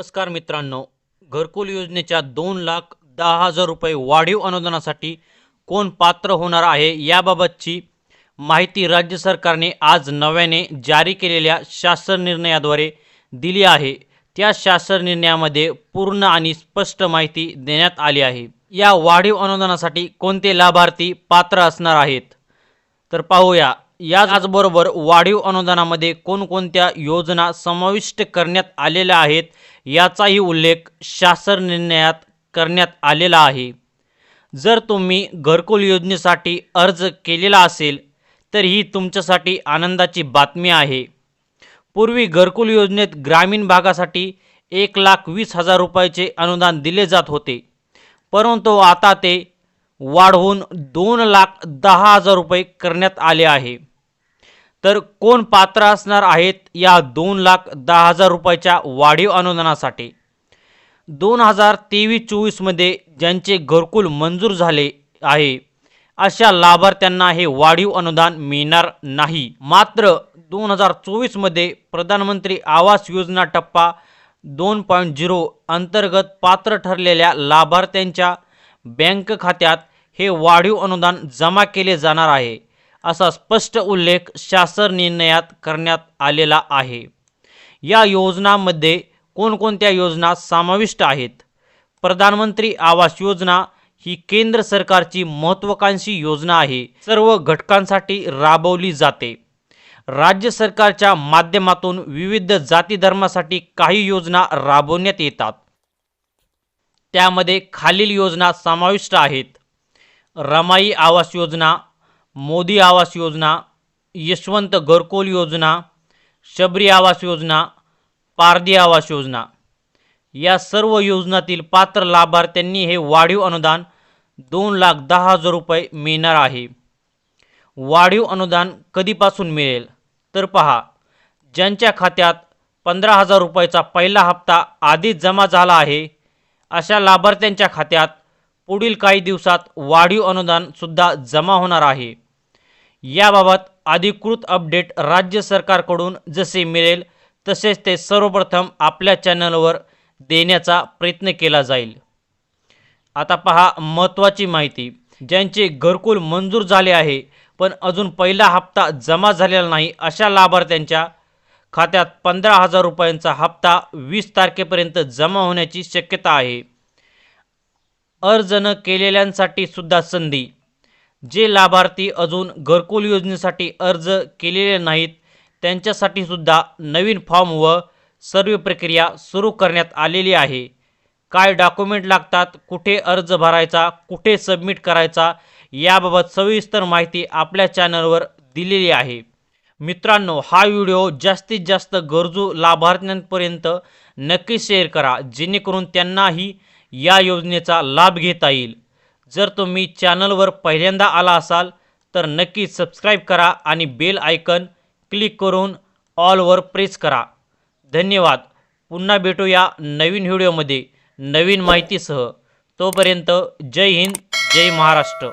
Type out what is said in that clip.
नमस्कार मित्रांनो. घरकुल योजनेच्या दोन लाख दहा हजार रुपये वाढीव अनुदानासाठी कोण पात्र होणार आहे याबाबतची माहिती राज्य सरकारने आज नव्याने जारी केलेल्या शासन निर्णयाद्वारे दिली आहे. त्या शासन निर्णयामध्ये पूर्ण आणि स्पष्ट माहिती देण्यात आली आहे. या वाढीव अनुदानासाठी कोणते लाभार्थी पात्र असणार आहेत? तर पाहूया. याचबरोबर वाढीव अनुदानामध्ये कोणकोणत्या योजना समाविष्ट करण्यात आलेल्या आहेत याचाही उल्लेख शासन निर्णयात करण्यात आलेला आहे. जर तुम्ही घरकुल योजनेसाठी अर्ज केलेला असेल तर ही तुमच्यासाठी आनंदाची बातमी आहे. पूर्वी घरकुल योजनेत ग्रामीण भागासाठी एक लाख वीस हजार रुपयाचे अनुदान दिले जात होते. परंतु आता ते वाढवून दोन लाख दहा हजार रुपये करण्यात आले आहे. तर कोण पात्र असणार आहेत या दोन लाख दहा हजार रुपयाच्या वाढीव अनुदानासाठी? दोन हजार तेवीस चोवीसमध्ये ज्यांचे घरकुल मंजूर झाले आहे अशा लाभार्थ्यांना हे वाढीव अनुदान मिळणार नाही. मात्र दोन हजार चोवीसमध्ये प्रधानमंत्री आवास योजना टप्पा दोन पॉईंट झिरो अंतर्गत पात्र ठरलेल्या लाभार्थ्यांच्या बँक खात्यात हे वाढीव अनुदान जमा केले जाणार आहे. असा स्पष्ट उल्लेख शासन निर्णयात करण्यात आलेला आहे. या योजनांमध्ये कोणकोणत्या योजना समाविष्ट आहेत? प्रधानमंत्री आवास योजना ही केंद्र सरकारची महत्त्वाकांक्षी योजना आहे. सर्व घटकांसाठी राबवली जाते. राज्य सरकारच्या माध्यमातून विविध जाती धर्मासाठी काही योजना राबवण्यात येतात. त्यामध्ये खालील योजना समाविष्ट आहेत. रमाई आवास योजना मोदी आवास योजना यशवंत घरकुल योजना शबरी आवास योजना पारधी आवास योजना. या सर्व योजनातील पात्र लाभार्थ्यांनी हे वाढीव अनुदान दोन लाख दहा हजार रुपये मिळणार आहे. वाढीव अनुदान कधीपासून मिळेल? तर पहा ज्यांच्या खात्यात पंधरा हजार रुपयाचा पहिला हप्ता आधीच जमा झाला आहे अशा लाभार्थ्यांच्या खात्यात पुढील काही दिवसात वाढीव अनुदानसुद्धा जमा होणार आहे. याबाबत अधिकृत अपडेट राज्य सरकारकडून जसे मिळेल तसेच ते सर्वप्रथम आपल्या चॅनलवर देण्याचा प्रयत्न केला जाईल. आता पहा महत्त्वाची माहिती. ज्यांचे घरकुल मंजूर झाले आहे पण अजून पहिला हप्ता जमा झालेला नाही अशा लाभार्थ्यांच्या खात्यात पंधरा हजार रुपयांचा हप्ता वीस तारखेपर्यंत जमा होण्याची शक्यता आहे. अर्ज न केलेल्यांसाठी सुद्धा संधी. जे लाभार्थी अजून घरकुल योजनेसाठी अर्ज केलेले नाहीत त्यांच्यासाठी सुद्धा नवीन फॉर्म व सर्व प्रक्रिया सुरू करण्यात आलेली आहे. काय डॉक्युमेंट लागतात कुठे अर्ज भरायचा कुठे सबमिट करायचा याबाबत सविस्तर माहिती आपल्या चॅनलवर दिलेली आहे. मित्रांनो हा व्हिडिओ जास्तीत जास्त गरजू लाभार्थ्यांपर्यंत नक्की शेअर करा जेणेकरून त्यांनाही या योजनेचा लाभ घेता येईल. जर तुम्ही चॅनलवर पहिल्यांदा आला असाल तर नक्की सबस्क्राईब करा आणि बेल आयकन क्लिक करून ऑलवर प्रेस करा. धन्यवाद. पुन्हा भेटूया नवीन व्हिडिओमध्ये नवीन माहितीसह. तोपर्यंत जय हिंद जय महाराष्ट्र.